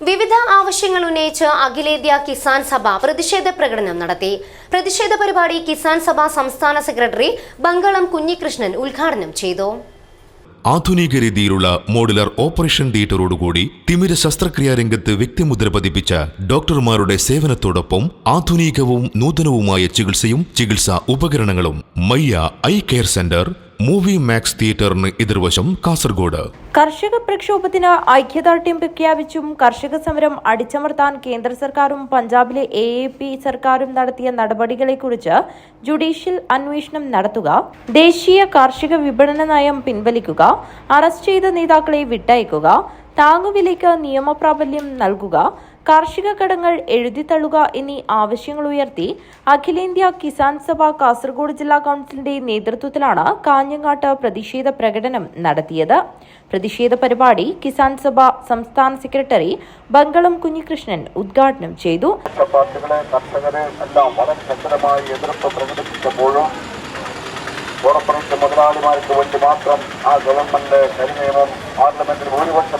വിവിധ ആവശ്യങ്ങൾ ഉന്നയിച്ച് അഖിലേന്ത്യാ കിസാൻ സഭ പ്രതിഷേധ പ്രകടനം നടത്തി. പ്രതിഷേധ പരിപാടി കിസാൻ സഭ സംസ്ഥാന സെക്രട്ടറി ബംഗളം കുഞ്ഞികൃഷ്ണൻ ഉദ്ഘാടനം ചെയ്തു. ആധുനിക രീതിയിലുള്ള മോഡുലർ ഓപ്പറേഷൻ തിയേറ്ററോടുകൂടി തിമിര ശസ്ത്രക്രിയാ രംഗത്ത് വ്യക്തിമുദ്ര പതിപ്പിച്ച ഡോക്ടർമാരുടെ സേവനത്തോടൊപ്പം ആധുനികവും നൂതനവുമായ ചികിത്സയും ചികിത്സാ ഉപകരണങ്ങളും Mayya eye care centre movie max തിയേറ്ററിന് എതിർവശം കാസർഗോഡ്. കർഷക പ്രക്ഷോഭത്തിന് ഐക്യദാർഢ്യം പ്രഖ്യാപിച്ചും കർഷക സമരം അടിച്ചമർത്താൻ കേന്ദ്ര സർക്കാരും പഞ്ചാബിലെ എ എ പി സർക്കാരും നടത്തിയ നടപടികളെക്കുറിച്ച് ജുഡീഷ്യൽ അന്വേഷണം നടത്തുക ദേശീയ കാർഷിക വിപണന നയം പിൻവലിക്കുക അറസ്റ്റ് ചെയ്ത നേതാക്കളെ വിട്ടയക്കുക താങ്ങുവിലയ്ക്ക് നിയമപ്രാബല്യം നൽകുക കാർഷിക കടങ്ങൾ എഴുതിത്തള്ളുക എന്നീ ആവശ്യങ്ങൾ ഉയർത്തി അഖിലേന്ത്യാ കിസാൻ സഭ കാസർഗോഡ് ജില്ലാ കൌൺസിലിന്റെ നേതൃത്വത്തിലാണ് കാഞ്ഞങ്ങാട്ട് പ്രതിഷേധ പ്രകടനം നടത്തിയത്. പ്രതിഷേധ പരിപാടി കിസാൻ സഭ സംസ്ഥാന സെക്രട്ടറി ബംഗളം കുഞ്ഞികൃഷ്ണൻ ഉദ്ഘാടനം ചെയ്തു. കോർപ്പറേറ്റ് മുതലാളിമാർക്ക് വേണ്ടി മാത്രം ആ ഗവൺമെന്റ് പാർലമെന്റിൽ ഭൂരിപക്ഷമുണ്ട്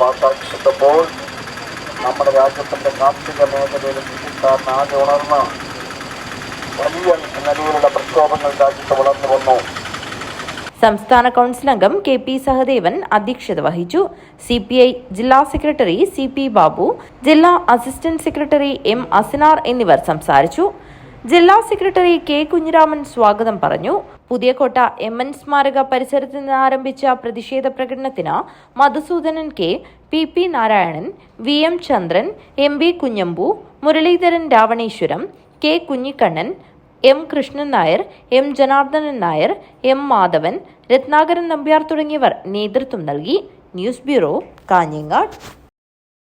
ആ പാസ്സാക്കിയെടുത്തപ്പോൾ നമ്മുടെ രാജ്യത്തിന്റെ കാർഷിക മേഖലയിൽ കൃഷിക്കാരൻ ആകെ ഉണർന്ന വലിയ നിലയിലുള്ള പ്രക്ഷോഭങ്ങൾ രാജ്യത്ത് വളർന്നു വന്നു. സംസ്ഥാന കൗൺസിൽ അംഗം കെ പി സഹദേവൻ അധ്യക്ഷത വഹിച്ചു. സി പി ഐ ജില്ലാ സെക്രട്ടറി സി പി ബാബു ജില്ലാ അസിസ്റ്റന്റ് സെക്രട്ടറി എം അസിനാർ എന്നിവർ സംസാരിച്ചു. ജില്ലാ സെക്രട്ടറി കെ കുഞ്ഞിരാമൻ സ്വാഗതം പറഞ്ഞു. പുതിയകോട്ട എം എൻ സ്മാരക പരിസരത്ത് നിന്ന് ആരംഭിച്ച പ്രതിഷേധ പ്രകടനത്തിന് Madhusoodanan K P P Narayanan V M Chandran M B Kunhambu Muraleedharan Ravaneswaram K Kunhikannan M Krishnan Nair M Janardhanan Nair M Madhavan Ratnakaran Nambiar തുടങ്ങിയവർ നേതൃത്വം നൽകി. News bureau Kanhangad.